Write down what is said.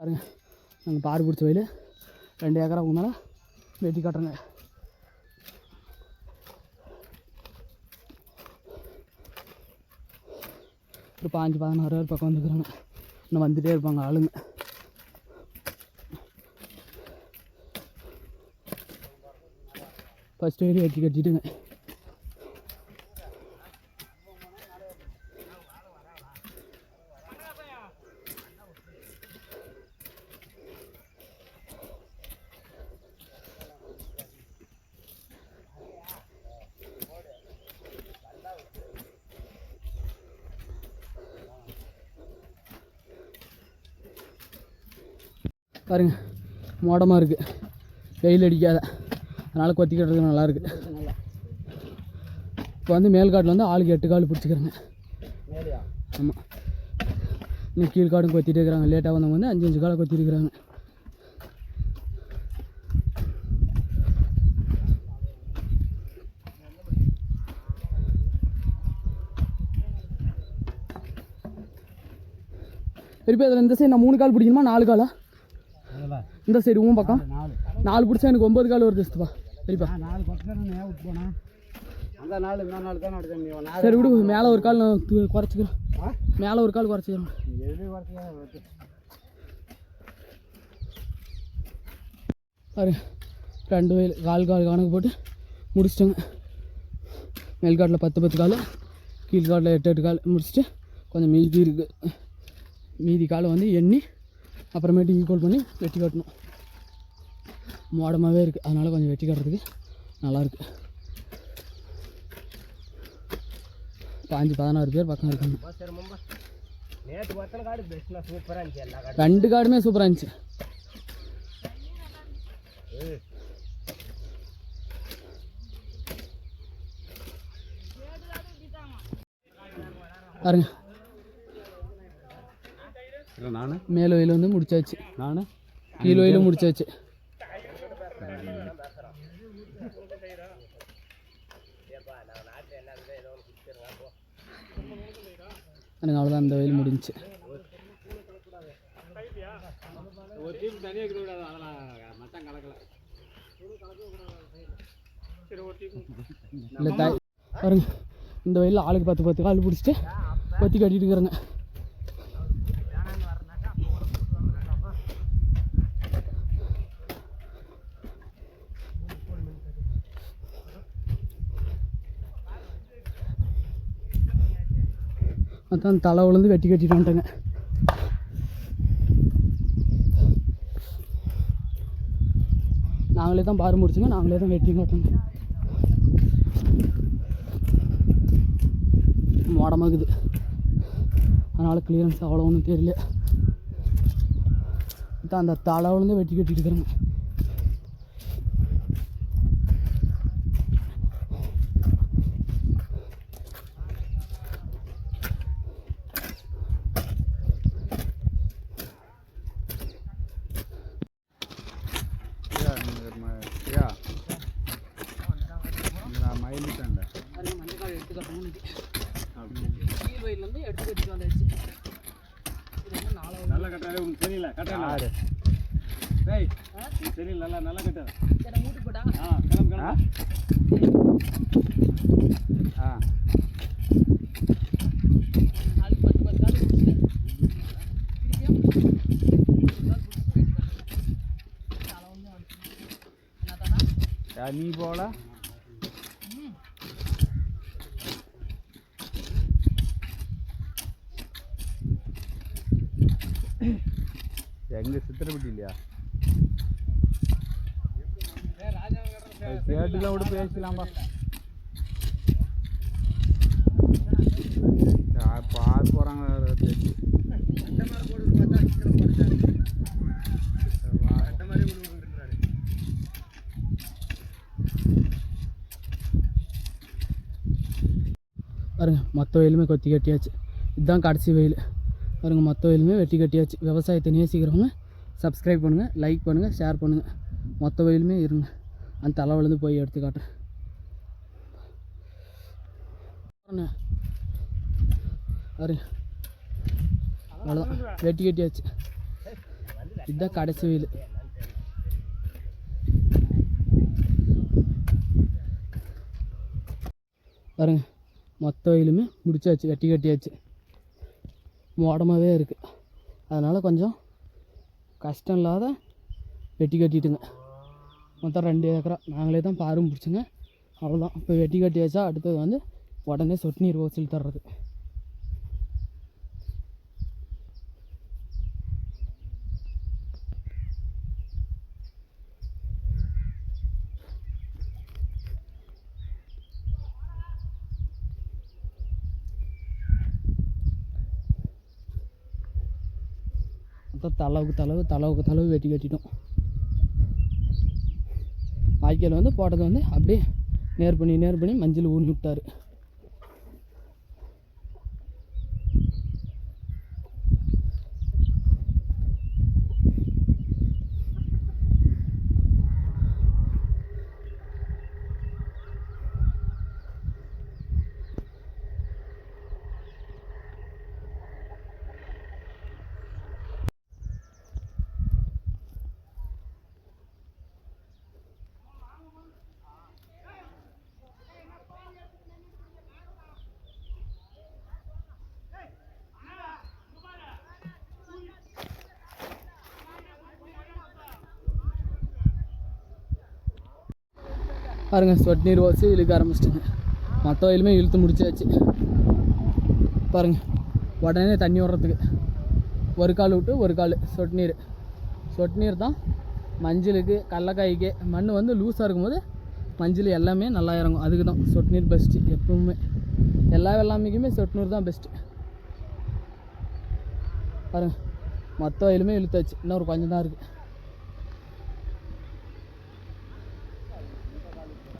பாருங்க. நாங்கள் பாரு பிடிச்ச வயல் ரெண்டு ஏக்கரா மேலே வெட்டி காட்டுறேங்க. ஒரு பாஞ்சு பதினாறு பேர் பக்கம் வந்துருக்குறாங்க. இன்னும் வந்துகிட்டே இருப்பாங்க ஆளுங்க. ஃபஸ்ட்டு வெட்டி கட்டிட்டுங்க. பாருங்க மோடமாக இருக்குது வெயில் அடிக்காத. அதனால் கொத்தி கட்டுறதுக்கு நல்லாயிருக்கு இப்போ வந்து மேல்காட்டில் வந்து ஆளுக்கு எட்டு கால் பிடிச்சிக்கிறேங்க. ஆமாம் இன்னும் கீழ்காடும் கொத்திட்டு இருக்கிறாங்க. லேட்டாக வந்தவங்க வந்து அஞ்சு அஞ்சு காலை கொத்திட்டு இருக்கிறாங்க திருப்பி அதில் இந்த சைடு நான் மூணு கால் பிடிக்கணுமா? நாலு காலா? இந்த சைடு உன் பக்கம். நாலு பிடிச்சா எனக்கு ஒம்பது கால் வருது சித்தப்பா. சரிப்பா. சரி விடு. மேலே ஒரு கால் நான் குறைச்சிக்கிறேன்? மேலே ஒரு கால் குறைச்சிக்கிறேன். பாரு ரெண்டு வயல் கால் கால் கணக்கு போட்டு முடிச்சிட்டோங்க. மேல்காட்டில் பத்து பத்து கால் கீழ்காட்டில் எட்டு எட்டு கால் முடிச்சுட்டு கொஞ்சம் மீதி இருக்குது மீதி காலை வந்து எண்ணி அப்புறமேட்டு ஈக்குவல் பண்ணி வெட்டி கட்டணும் மோடமாகவே இருக்குது அதனால் கொஞ்சம் வெட்டி கட்டுறதுக்கு நல்லாயிருக்கு பாஞ்சு பதினாறு பேர் பக்கம் இருக்காங்க சரி மும்பா நேற்று பத்தன காடு பெஸ்ட்னா சூப்பராக இருந்துச்சு எல்லா காடு ரெண்டு காடுமே சூப்பராக இருந்துச்சு பாருங்க இல்லை நானு? மேல் வயல் வந்து முடிச்சாச்சு. நானு? கீழ் வயலும் முடிச்சாச்சு. எனக்கு அவ்வளோதான் இந்த வயல் முடிஞ்சுச்சு ஒரு டீம் தனியாக இருக்க கூடாது அதெல்லாம் மச்சான் கலக்கல இல்லை தாய் பாருங்க இந்த வயலில் ஆளுக்கு பத்து பத்து கால் பிடிச்சிட்டு கொத்தி கட்டிட்டு இருக்கிறேங்க. அதான் தலை விழுந்து வெட்டி கட்டிட்டு வந்துட்டேங்க. நாங்களே தான் பாரு முடிச்சுங்க நாங்களே தான் வெட்டி காட்டுங்க மோடமாகுது அதனால் கிளியரன்ஸ் அவ்வளோ ஒன்றும் தெரியல. அந்த தலை விழுந்து வெட்டி கட்டிட்டு இருக்கிறேங்க மயிலிட்டாண்ட மஞ்சள் எடுத்து கட்டணும் கீழ் வயல்லேருந்து எடுத்து கட்டிட்டு வந்தாச்சு இது வந்து நாலாவது நல்ல கட்டாரு டேய் தெரியல நல்லா நல்லா கட்டாரு சரி மூட்டு போட்டாங்க ஆ கிளம்பு கிளம்பு. ஆ? நீ போல எங்க சித்திரப்பட்டி இல்லையா? கேட்டுலாம் விட பேசலாம்பா பார்த்து போகிறாங்க பாருங்க மொத்த வயலுமே கொத்தி கட்டியாச்சு. இதுதான் கடைசி வெயில். பாருங்க மொத்த வயலுமே வெட்டி கட்டியாச்சு. விவசாயத்தை நேசிக்கிறவங்க சப்ஸ்கிரைப் பண்ணுங்கள் லைக் பண்ணுங்கள் ஷேர் பண்ணுங்கள் மொத்த வயலுமே இருங்க. அந்த தலை விழுந்து போய் எடுத்து காட்டுறேன். பாருங்க. அவ்வளோதான் வெட்டி கட்டியாச்சு. இதுதான் கடைசி வெயில். பாருங்க மொத்த வயலுமே முடிச்சாச்சு வெட்டி கட்டியாச்சு. மோடமாகவே இருக்குது அதனால் கொஞ்சம் கஷ்டம் இல்லாத வெட்டி கட்டிட்டுங்க. மொத்தம் ரெண்டு ஏக்கரா. நாங்களே தான் பாரும் பிடிச்சிங்க அவ்வளோதான் இப்போ வெட்டி கட்டியாச்சா அடுத்தது வந்து உடனே சொட்டு நீர் ஓசில் தர்றது. மொத்தம் தளவுக்கு தளவு தளவுக்கு தளவு வெட்டி கட்டிட்டோம் வாய்க்கால் வந்து போட்டது வந்து அப்படியே நேர் பண்ணி நேர் பண்ணி மஞ்சள் ஊனி விட்டாரு. பாருங்கள் ஸ்வெட் நீர் ஓசி இழுக்க ஆரம்பிச்சிட்டுங்க. மற்ற வயலுமே இழுத்து முடிச்சாச்சு. பாருங்கள் உடனே தண்ணி விடுறதுக்கு ஒரு கால் விட்டு ஒரு கால் சொட்டு நீர். சொட்டு நீர் தான் மஞ்சளுக்கு கடலக்காய்க்கு மண் வந்து லூஸாக இருக்கும்போது மஞ்சள் எல்லாமே நல்லா இறங்கும். அதுக்கு தான் சொட்டு நீர் பெஸ்ட்டு எப்பவுமே. எல்லா வெள்ளாமைக்குமே சொட்டு நீர் தான் பெஸ்ட்டு பாருங்கள் மொத்த வயலுமே இழுத்தாச்சு. இன்னும் ஒரு கொஞ்சம் தான் இருக்குது